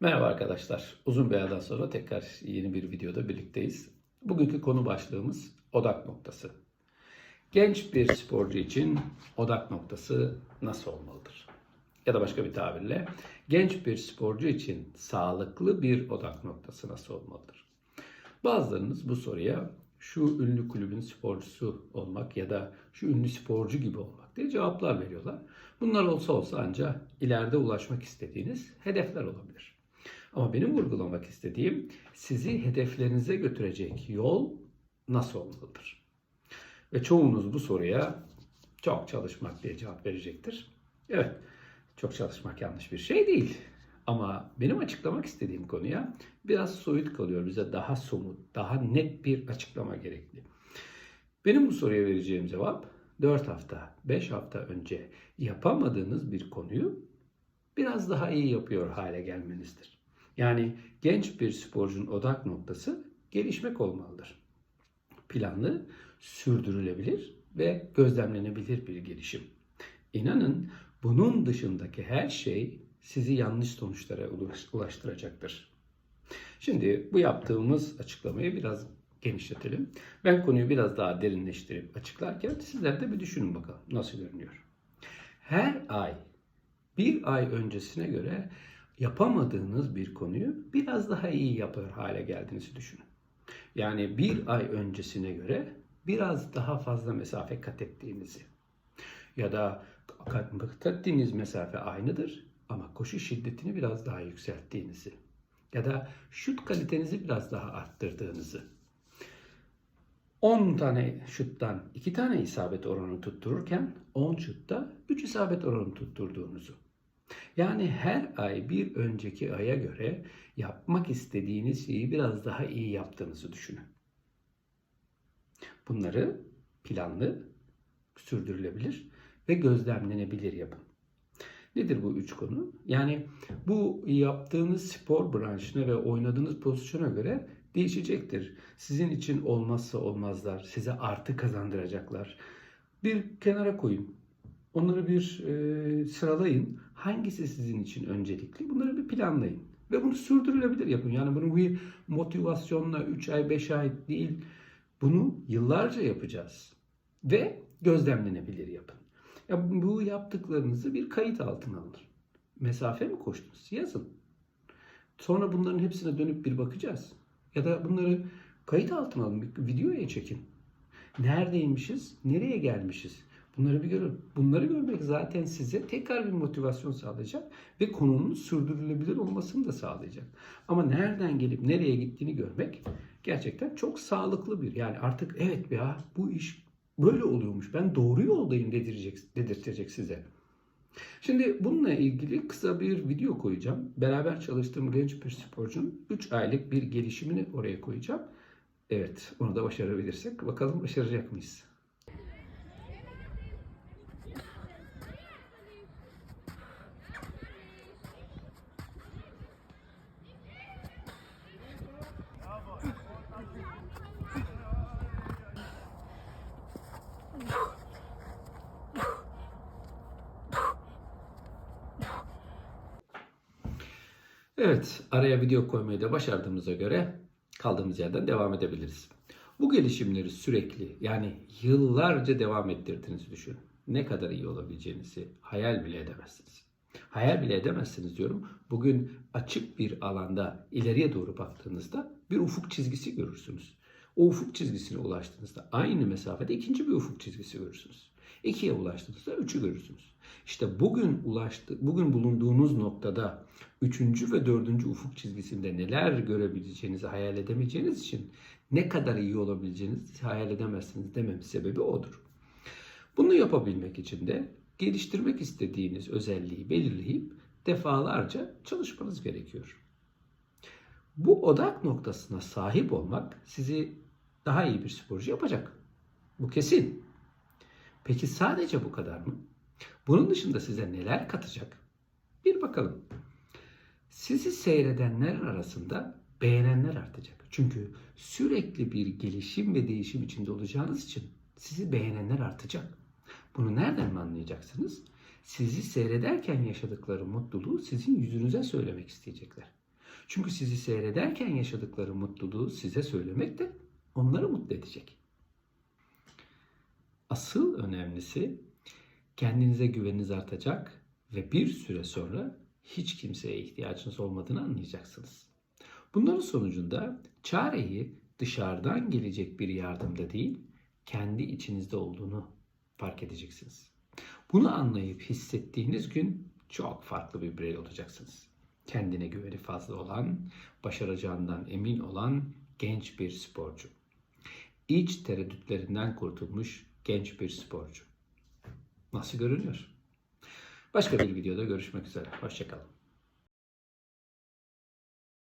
Merhaba arkadaşlar. Uzun bir aradan sonra tekrar yeni bir videoda birlikteyiz. Bugünkü konu başlığımız odak noktası. Genç bir sporcu için odak noktası nasıl olmalıdır? Ya da başka bir tabirle genç bir sporcu için sağlıklı bir odak noktası nasıl olmalıdır? Bazılarınız bu soruya şu ünlü kulübün sporcusu olmak ya da şu ünlü sporcu gibi olmak diye cevaplar veriyorlar. Bunlar olsa olsa ancak ileride ulaşmak istediğiniz hedefler olabilir. Ama benim vurgulamak istediğim sizi hedeflerinize götürecek yol nasıl olmalıdır? Ve çoğunuz bu soruya çok çalışmak diye cevap verecektir. Evet, çok çalışmak yanlış bir şey değil. Ama benim açıklamak istediğim konuya biraz soyut kalıyor. Bize daha somut, daha net bir açıklama gerekli. Benim bu soruya vereceğim cevap 4 hafta, 5 hafta önce yapamadığınız bir konuyu biraz daha iyi yapıyor hale gelmenizdir. Yani genç bir sporcunun odak noktası gelişmek olmalıdır. Planlı, sürdürülebilir ve gözlemlenebilir bir gelişim. İnanın bunun dışındaki her şey sizi yanlış sonuçlara ulaştıracaktır. Şimdi bu yaptığımız açıklamayı biraz genişletelim. Ben konuyu biraz daha derinleştirip açıklarken sizler de bir düşünün bakalım nasıl görünüyor. Her ay bir ay öncesine göre yapamadığınız bir konuyu biraz daha iyi yapar hale geldiğinizi düşünün. Yani bir ay öncesine göre biraz daha fazla mesafe kat ettiğinizi ya da kat ettiğiniz mesafe aynıdır ama koşu şiddetini biraz daha yükselttiğinizi ya da şut kalitenizi biraz daha arttırdığınızı 10 tane şuttan 2 tane isabet oranı tuttururken 10 şutta 3 isabet oranı tutturduğunuzu. Yani her ay bir önceki aya göre yapmak istediğiniz şeyi biraz daha iyi yaptığınızı düşünün. Bunları planlı, sürdürülebilir ve gözlemlenebilir yapın. Nedir bu üç konu? Yani bu yaptığınız spor branşına ve oynadığınız pozisyona göre değişecektir. Sizin için olmazsa olmazlar, size artı kazandıracaklar. Bir kenara koyun. Onları bir e, sıralayın. Hangisi sizin için öncelikli? Bunları bir planlayın. Ve bunu sürdürülebilir yapın. Yani bunu bir motivasyonla 3 ay 5 ay değil. Bunu yıllarca yapacağız. Ve gözlemlenebilir yapın. Ya bu yaptıklarınızı bir kayıt altına alın. Mesafe mi koştunuz? Yazın. Sonra bunların hepsine dönüp bir bakacağız. Ya da bunları kayıt altına alın. Bir videoya çekin. Neredeymişiz? Nereye gelmişiz? Bunları bir görün. Bunları görmek zaten size tekrar bir motivasyon sağlayacak ve konunun sürdürülebilir olmasını da sağlayacak. Ama nereden gelip nereye gittiğini görmek gerçekten çok sağlıklı bir. Yani artık evet ya bu iş böyle oluyormuş. Ben doğru yoldayım dedirecek, dedirtecek size. Şimdi bununla ilgili kısa bir video koyacağım. Beraber çalıştığım genç bir sporcunun 3 aylık bir gelişimini oraya koyacağım. Evet, onu da başarabilirsek bakalım başaracak mıyız? Evet, araya video koymayı da başardığımıza göre kaldığımız yerden devam edebiliriz. Bu gelişimleri sürekli yani yıllarca devam ettirdiğinizi düşünün. Ne kadar iyi olabileceğinizi hayal bile edemezsiniz. Hayal bile edemezsiniz diyorum. Bugün açık bir alanda ileriye doğru baktığınızda bir ufuk çizgisi görürsünüz. O ufuk çizgisine ulaştığınızda aynı mesafede ikinci bir ufuk çizgisi görürsünüz. İkiye ulaştığınızda üçü görürsünüz. İşte bugün ulaştı, bugün bulunduğunuz noktada üçüncü ve dördüncü ufuk çizgisinde neler görebileceğinizi hayal edemeyeceğiniz için ne kadar iyi olabileceğinizi hayal edemezsiniz dememin sebebi odur. Bunu yapabilmek için de geliştirmek istediğiniz özelliği belirleyip defalarca çalışmanız gerekiyor. Bu odak noktasına sahip olmak sizi daha iyi bir sporcu yapacak. Bu kesin. Peki sadece bu kadar mı? Bunun dışında size neler katacak? Bir bakalım. Sizi seyredenler arasında beğenenler artacak. Çünkü sürekli bir gelişim ve değişim içinde olacağınız için sizi beğenenler artacak. Bunu nereden mi anlayacaksınız? Sizi seyrederken yaşadıkları mutluluğu sizin yüzünüze söylemek isteyecekler. Çünkü sizi seyrederken yaşadıkları mutluluğu size söylemek de onları mutlu edecek. Asıl önemlisi kendinize güveniniz artacak ve bir süre sonra hiç kimseye ihtiyacınız olmadığını anlayacaksınız. Bunların sonucunda çareyi dışarıdan gelecek bir yardımda değil, kendi içinizde olduğunu fark edeceksiniz. Bunu anlayıp hissettiğiniz gün çok farklı bir birey olacaksınız. Kendine güveni fazla olan, başaracağından emin olan genç bir sporcu. İç tereddütlerinden kurtulmuş genç bir sporcu. Nasıl görünüyor? Başka bir videoda görüşmek üzere. Hoşçakalın.